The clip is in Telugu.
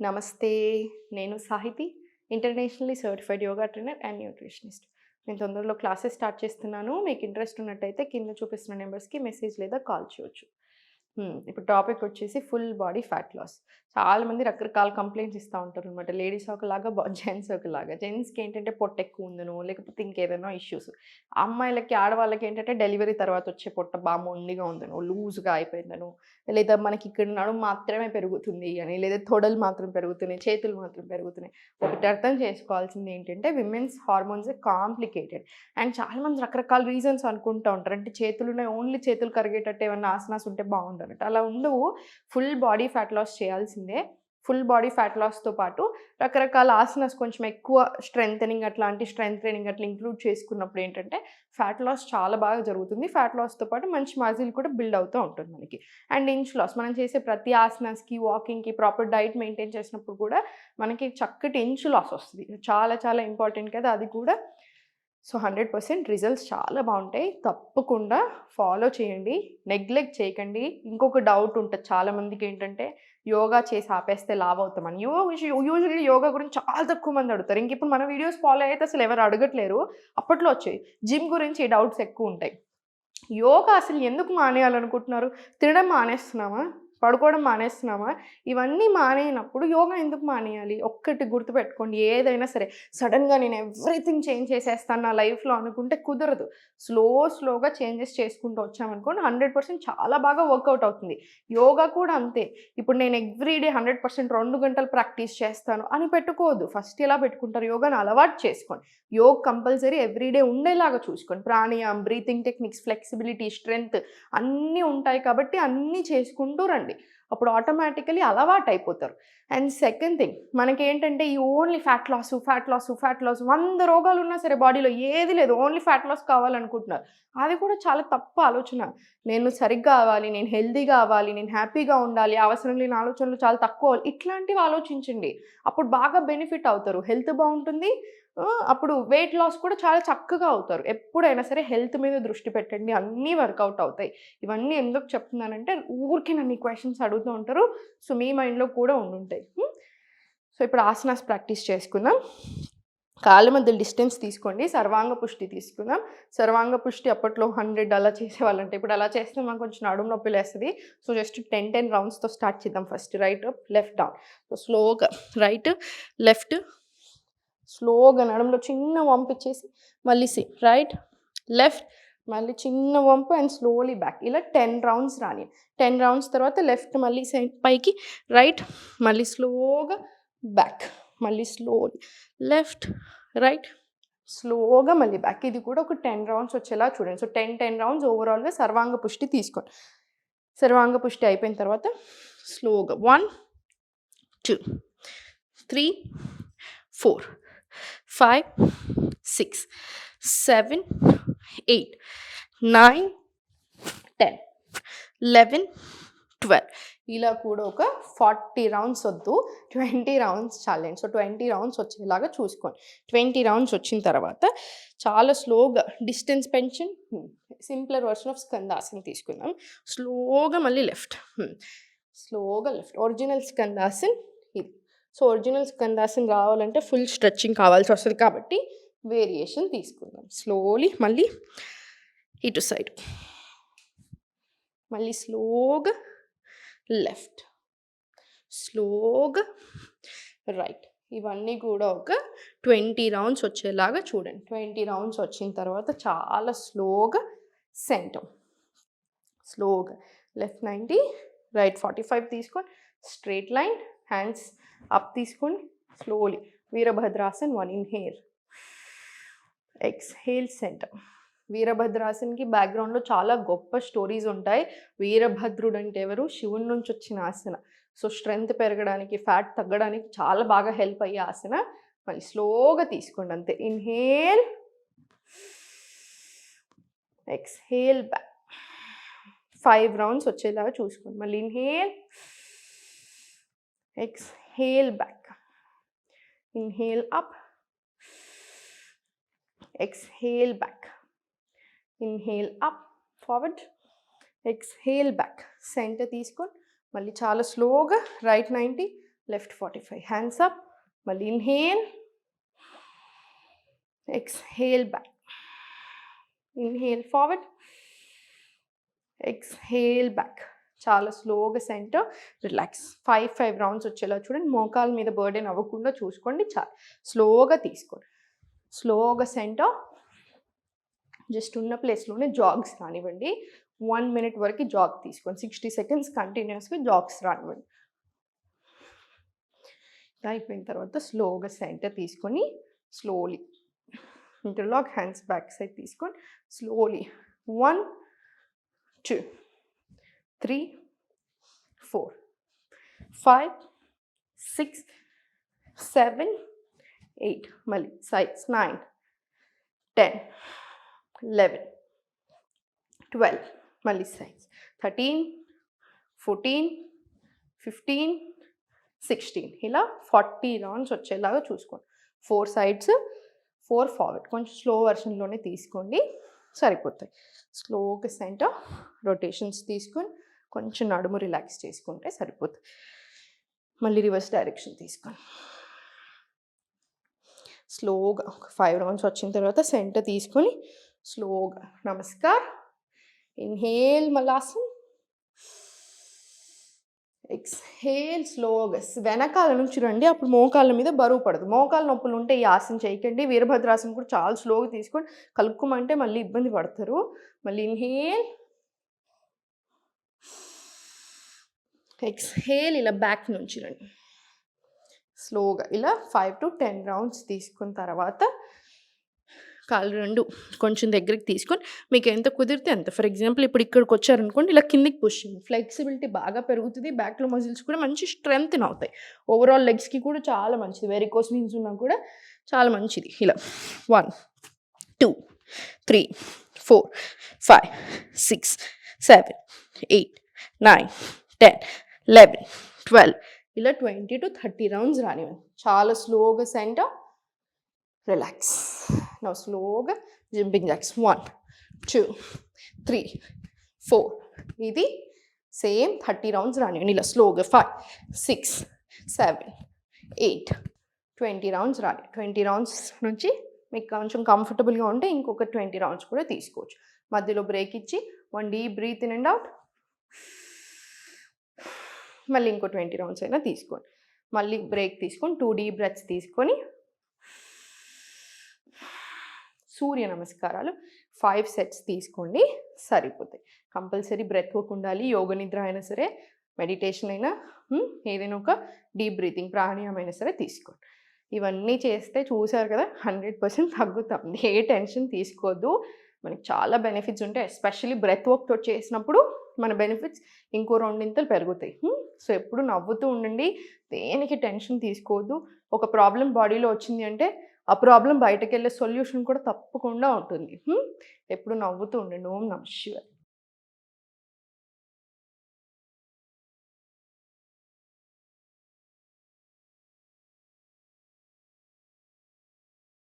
నమస్తే నేను Sahithi internationally certified yoga trainer and nutritionist. నేను తొందరలో క్లాసెస్ స్టార్ట్ చేస్తున్నాను. మీకు ఇంట్రెస్ట్ ఉన్నట్టయితే కింద చూపిస్తున్న నెంబర్స్కి మెసేజ్ లేదా కాల్ చేయొచ్చు. ఇప్పుడు టాపిక్ వచ్చేసి ఫుల్ బాడీ ఫ్యాట్ లాస్. చాలామంది రకరకాల కంప్లైంట్స్ ఇస్తూ ఉంటారు అనమాట లేడీస్ ఒకలాగా జెంట్స్ ఒకలాగా. జెంట్స్కి ఏంటంటే పొట్ట ఎక్కువ ఉందనో లేకపోతే ఇంకేదైనా ఇష్యూస్. అమ్మాయిలకి ఆడవాళ్ళకి ఏంటంటే డెలివరీ తర్వాత వచ్చే పొట్ట బాగా మొండిగా ఉందనో లూజ్గా అయిపోయిందనో లేదా మనకి ఇక్కడ నడుము మాత్రమే పెరుగుతుంది అని లేదా తొడలు మాత్రం పెరుగుతున్నాయి చేతులు మాత్రం పెరుగుతున్నాయి. ఒకటి అర్థం చేసుకోవాల్సింది ఏంటంటే విమెన్స్ హార్మోన్స్ కాంప్లికేటెడ్. అండ్ చాలామంది రకరకాల రీజన్స్ అనుకుంటూ ఉంటారు. అంటే చేతులు ఓన్లీ చేతులు కరిగేటట్టు ఏమైనా ఆసనాస్ ఉంటే బాగుండనట్టు అలా ఉండవు ఫుల్ బాడీ ఫ్యాట్ లాస్ చేయాల్సిందే. ఫుల్ బాడీ ఫ్యాట్ లాస్తో పాటు రకరకాల ఆసనాస్ కొంచెం ఎక్కువ స్ట్రెంగ్ అట్లాంటి స్ట్రెంగ్ ట్రైనింగ్ అట్లా ఇంక్లూడ్ చేసుకున్నప్పుడు ఏంటంటే ఫ్యాట్ లాస్ చాలా బాగా జరుగుతుంది. ఫ్యాట్ లాస్తో పాటు మంచి మజిల్ కూడా బిల్డ్ అవుతూ ఉంటుంది మనకి. అండ్ ఇంచ్ లాస్ మనం చేసే ప్రతి ఆసనాస్కి వాకింగ్కి ప్రాపర్ డైట్ మెయింటైన్ చేసినప్పుడు కూడా మనకి చక్కటి ఇంచ్ లాస్ వస్తుంది. చాలా చాలా ఇంపార్టెంట్ కదా అది కూడా. సో హండ్రెడ్ పర్సెంట్ రిజల్ట్స్ చాలా బాగుంటాయి. తప్పకుండా ఫాలో చేయండి. నెగ్లెక్ట్ చేయకండి. ఇంకొక డౌట్ ఉంటుంది. చాలామందికి ఏంటంటే యోగా చేసి ఆపేస్తే లావ్ అవుతామని యోగా యూజువల్లీ యోగా గురించి చాలా తక్కువ మంది అడుగుతారు. ఇంక ఇప్పుడు మన వీడియోస్ ఫాలో అయితే అసలు ఎవరు అడగట్లేరు. అప్పట్లో వచ్చాయి జిమ్ గురించి డౌట్స్ ఎక్కువ ఉంటాయి. యోగా అసలు ఎందుకు మానేయాలనుకుంటున్నారు? తినడం మానేస్తున్నామా? పడుకోవడం మానేస్తున్నామా ఇవన్నీ మానేయనప్పుడు యోగా ఎందుకు మానేయాలి? ఒక్కటి గుర్తుపెట్టుకోండి ఏదైనా సరే. సడన్గా నేను ఎవ్రీథింగ్ చేంజ్ చేసేస్తాను నా లైఫ్లో అనుకుంటే కుదరదు. స్లో స్లోగా చేంజెస్ చేసుకుంటూ వచ్చామనుకోండి హండ్రెడ్ పర్సెంట్ చాలా బాగా వర్కౌట్ అవుతుంది. యోగా కూడా అంతే. ఇప్పుడు నేను ఎవ్రీడే హండ్రెడ్ పర్సెంట్ రెండు గంటలు ప్రాక్టీస్ చేస్తాను అని పెట్టుకోవద్దు. ఫస్ట్ ఎలా పెట్టుకుంటారు? యోగాని అలవాటు చేసుకోండి. యోగ్ కంపల్సరీ ఎవ్రీడే ఉండేలాగా చూసుకోండి. ప్రాణాయామం బ్రీతింగ్ టెక్నిక్స్ ఫ్లెక్సిబిలిటీ స్ట్రెంగ్త్ అన్నీ ఉంటాయి కాబట్టి అన్నీ చేసుకుంటూ రండి. అప్పుడు ఆటోమేటికలీ అలవాటు అయిపోతారు అండ్ సెకండ్ థింగ్ మనకి ఏంటంటే ఈ only fat loss fat loss fat loss వంద రోగాలు ఉన్నా సరే బాడీలో ఏది లేదు. ఓన్లీ ఫ్యాట్ లాస్ కావాలనుకుంటున్నారు. అది కూడా చాలా తప్పు ఆలోచన. నేను సరిగ్గా అవ్వాలి నేను హెల్దీగా అవ్వాలి నేను హ్యాపీగా ఉండాలి అవసరం లేని ఆలోచనలు చాలా తక్కువ. ఇట్లాంటివి ఆలోచించండి. అప్పుడు బాగా బెనిఫిట్ అవుతారు. హెల్త్ బాగుంటుంది అప్పుడు వెయిట్ లాస్ కూడా చాలా చక్కగా అవుతారు. ఎప్పుడైనా సరే హెల్త్ మీద దృష్టి పెట్టండి. అన్నీ వర్కౌట్ అవుతాయి. ఇవన్నీ ఎందుకు చెప్తున్నానంటే ఊరికి నన్ను ఈ క్వశ్చన్స్ అడుగుతూ ఉంటారు. సో మీ మైండ్లో కూడా ఉండుంటాయి. సో ఇప్పుడు ఆసనాస్ ప్రాక్టీస్ చేసుకుందాం. కాళ్ళ మధ్య డిస్టెన్స్ తీసుకోండి. సర్వాంగ పుష్టి తీసుకుందాం. సర్వాంగ పుష్టి అప్పట్లో హండ్రెడ్ అలా చేసేవాళ్ళంటే ఇప్పుడు అలా చేస్తే మనకు కొంచెం నడుము నొప్పి లేస్తుంది. సో జస్ట్ టెన్ టెన్ రౌండ్స్తో స్టార్ట్ చేద్దాం first right left down so స్లోగా రైట్ లెఫ్ట్ స్లోగా నడంలో చిన్న వంపు ఇచ్చేసి మళ్ళీ సి రైట్ లెఫ్ట్ మళ్ళీ చిన్న వంపు అండ్ స్లోలీ బ్యాక్ ఇలా టెన్ రౌండ్స్ రాని టెన్ రౌండ్స్ తర్వాత లెఫ్ట్ మళ్ళీ సైడ్ పైకి రైట్ మళ్ళీ స్లోగా బ్యాక్ మళ్ళీ స్లోలీ లెఫ్ట్ రైట్ స్లోగా మళ్ళీ బ్యాక్ ఇది కూడా ఒక టెన్ రౌండ్స్ వచ్చేలా చూడండి. సో టెన్ టెన్ రౌండ్స్ ఓవరాల్గా సర్వాంగ పుష్టి తీసుకోండి. సర్వాంగ పుష్టి అయిపోయిన తర్వాత స్లోగా one two three four five six seven eight nine ten eleven twelve ఇలా కూడా ఒక ఫార్టీ రౌండ్స్ వద్దు. ట్వంటీ రౌండ్స్ చాలండి సో ట్వంటీ రౌండ్స్ వచ్చేలాగా చూసుకోండి. ట్వంటీ రౌండ్స్ వచ్చిన తర్వాత చాలా స్లోగా distance pension simpler version of Skandasan తీసుకుందాం. స్లోగా మళ్ళీ లెఫ్ట్ స్లోగా left original Skandasan so original Skandasan రావాలంటే ఫుల్ స్ట్రెచ్చింగ్ కావాల్సి వస్తుంది కాబట్టి వేరియేషన్ తీసుకుందాం. స్లోలీ మళ్ళీ ఇటు సైడ్. మళ్ళీ స్లోగా లెఫ్ట్. స్లోగా రైట్. ఇవన్నీ కూడా ఒక ట్వంటీ రౌండ్స్ వచ్చేలాగా చూడండి. ట్వంటీ రౌండ్స్ వచ్చిన తర్వాత చాలా స్లోగా సెంటర్. స్లోగా left ninety right forty five తీసుకొని స్ట్రేట్ లైన్ హ్యాండ్స్ అప్ తీసుకోండి slowly Veerabhadrasan one inhale exhale center వీరభద్రాసన్కి బ్యాక్గ్రౌండ్లో చాలా గొప్ప స్టోరీస్ ఉంటాయి. వీరభద్రుడు అంటే ఎవరు? శివుడి నుంచి వచ్చిన ఆసన. సో స్ట్రెంగ్త్ పెరగడానికి ఫ్యాట్ తగ్గడానికి చాలా బాగా హెల్ప్ అయ్యే ఆసన. మళ్ళీ స్లోగా తీసుకోండి అంతే. Inhale exhale back five rounds వచ్చేలాగా చూసుకోండి. మళ్ళీ inhale exhale back inhale up exhale back. Inhale up forward. Exhale back. Center తీసుకొని మళ్ళీ చాలా స్లోగా right ninety left forty five hands up మళ్ళీ inhale exhale back inhale forward exhale back చాలా స్లోగా center relax. Five five rounds వచ్చేలా చూడండి. మోకాల మీద బర్డెన్ అవ్వకుండా చూసుకోండి చాలా. స్లోగా తీసుకోండి. స్లోగా సెంటర్. జస్ట్ ఉన్న ప్లేస్లోనే జాగ్స్ రానివ్వండి. వన్ మినిట్ వరకు జాగ్ తీసుకోండి. సిక్స్టీ సెకండ్స్ కంటిన్యూస్గా జాగ్స్ రానివ్వండి. అయిపోయిన తర్వాత స్లోగా సెంటర్ తీసుకొని slowly interlock hands back side తీసుకొని slowly one two three four five six seven eight మళ్ళీ size nine ten eleven twelve మళ్ళీ sides thirteen fourteen fifteen sixteen. ఇలా ఫార్టీ రౌండ్స్ వచ్చేలాగా చూసుకోండి. Four sides four forward. కొంచెం స్లో వర్షన్లోనే తీసుకోండి. సరిపోతాయి. స్లోగా సెంటర్ రొటేషన్స్ తీసుకొని కొంచెం నడుము రిలాక్స్ చేసుకుంటే సరిపోతుంది. మళ్ళీ రివర్స్ డైరెక్షన్ తీసుకోండి స్లోగా ఒక ఫైవ్ రౌండ్స్ వచ్చిన తర్వాత సెంటర్ తీసుకొని స్లోగా నమస్కార్. ఇన్హేల్ మలాసం. ఎక్స్హేల్ స్లోగా వెనకాల నుంచి రండి అప్పుడు మోకాళ్ళ మీద బరువు పడదు. మోకాళ్ళ నొప్పులు ఉంటే ఈ ఆసనం చేయకండి. వీరభద్రాసనం కూడా చాలా స్లోగా తీసుకొని కలుపుకోమంటే మళ్ళీ ఇబ్బంది పడతారు. మళ్ళీ ఇన్హేల్ ఎక్స్హేల్ ఇలా బ్యాక్ నుంచి రండి. స్లోగా ఇలా ఫైవ్ టు టెన్ రౌండ్స్ తీసుకున్న తర్వాత కాళ్ళు రెండు కొంచెం దగ్గరికి తీసుకొని మీకు ఎంత కుదిరితే అంత. ఫర్ ఎగ్జాంపుల్ ఇప్పుడు ఇక్కడికి వచ్చారనుకోండి ఇలా కిందికి పుష్ ఫ్లెక్సిబిలిటీ బాగా పెరుగుతుంది. బ్యాక్లో మజిల్స్ కూడా మంచి స్ట్రెంగ్త్ అవుతాయి. ఓవరాల్ లెగ్స్కి కూడా చాలా మంచిది. వెరికోస్ మీన్స్ ఉన్నా కూడా చాలా మంచిది. ఇలా one two three four five six seven eight nine ten eleven twelve. ఇలా ట్వంటీ టు థర్టీ రౌండ్స్ రానివ్వండి. చాలా స్లోగా సెంటర్. రిలాక్స్. నా స్లోగా jumping jacks. One two three four ఇది సేమ్ థర్టీ రౌండ్స్ రానివ్వండి. ఇలా స్లోగా five six seven eight. Twenty rounds రాని ట్వంటీ రౌండ్స్ నుంచి మీకు కొంచెం కంఫర్టబుల్గా ఉంటే ఇంకొక ట్వంటీ రౌండ్స్ కూడా తీసుకోవచ్చు. మధ్యలో బ్రేక్ ఇచ్చి one deep breath in and out. మళ్ళీ ఇంకో ట్వంటీ రౌండ్స్ అయినా తీసుకోండి. మళ్ళీ బ్రేక్ తీసుకొని టూ డీ బ్రెత్స్ తీసుకొని సూర్య నమస్కారాలు. ఫైవ్ సెట్స్ తీసుకోండి సరిపోతాయి. కంపల్సరీ బ్రెత్ వర్క్ ఉండాలి యోగ నిద్ర అయినా సరే మెడిటేషన్ అయినా ఏదైనా ఒక డీప్ బ్రీతింగ్ ప్రాణాయామం అయినా సరే తీసుకోండి. ఇవన్నీ చేస్తే చూసారు కదా హండ్రెడ్ పర్సెంట్ తగ్గుతాం. ఏ టెన్షన్ తీసుకోవద్దు. మనకి చాలా బెనిఫిట్స్ ఉంటాయి ఎస్పెషల్లీ బ్రెత్ వర్క్తో చేసినప్పుడు మన బెనిఫిట్స్ ఇంకో రెండింతలు పెరుగుతాయి. సో ఎప్పుడు నవ్వుతూ ఉండండి. దేనికి టెన్షన్ తీసుకోవద్దు. ఒక ప్రాబ్లం బాడీలో వచ్చింది అంటే ఆ ప్రాబ్లం బయటకు వెళ్ళే సొల్యూషన్ కూడా తప్పకుండా ఉంటుంది. ఎప్పుడు నవ్వుతూ ఉండండి. ఓం నమ శివాయ.